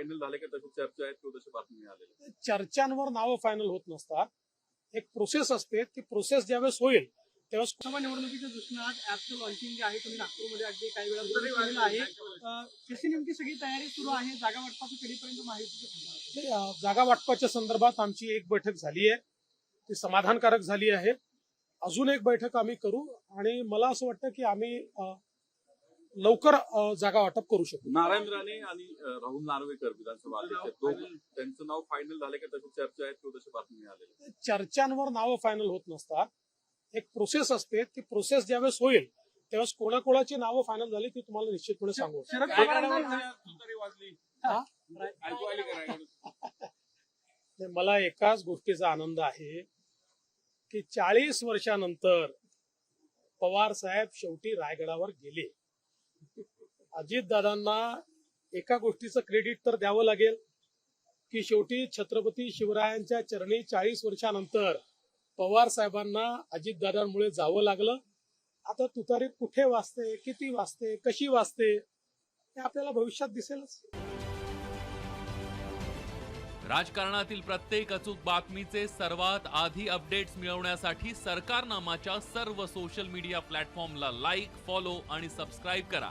Final झाले का तशी चर्चा आहेत किंवा तशी बातमी आलेली चर्चांवर नावं फायनल होत नसतात. एक प्रोसेस असते. ती प्रोसेस ज्यावेळेस होईल त्यावेळेस लोकसभा निवडणुकीच्या दृष्टीनं आज ऍपचं लॉन्चिंग जे आहे तुम्ही नागपूरमध्ये अगदी काही वेळा आहे. कशी नेमकी सगळी तयारी सुरू आहे. जागा वाटपाचं कधीपर्यंत माहिती जागा वाटपाच्या संदर्भात आमची एक बैठक झाली आहे. ती समाधानकारक झाली आहे. अजून एक बैठक आम्ही करू आणि मला असं वाटतं की आम्ही लवकर जागा वाटप करू शकू. नारायण राणे आणि राहुल नार्वेकर विधानसभा त्यांचं नाव फायनल झाले का तशी चर्चा आहेत किंवा तशी बातमी आलेली चर्चांवर नावं फायनल होत नसतात. एक प्रोसेस असते. ती प्रोसेस ज्यावेळेस होईल त्यावेळेस कोणाकोणाची नावं फायनल झाली ती तुम्हाला निश्चितपणे सांगू? नाही, मला एकाच गोष्टीचा आनंद आहे की चाळीस वर्षानंतर पवार साहेब शेवटी रायगडावर गेले. अजितदादांना एका गोष्टीचं क्रेडिट तर द्यावं लागेल की शेवटी छत्रपती शिवरायांच्या चरणी चाळीस वर्षानंतर पवार साहेबांना अजितदादांमुळे जावं लागलं. आता तुतारी कुठे वाचते किती वाचते कशी वाचते हे आपल्याला भविष्यात दिसेलच. राजकारणातील प्रत्येक अचूक बातमीचे सर्वात आधी अपडेट्स मिळवण्यासाठी सरकारनामाच्या सर्व सोशल मीडिया प्लॅटफॉर्मला लाईक फॉलो आणि सबस्क्राईब करा.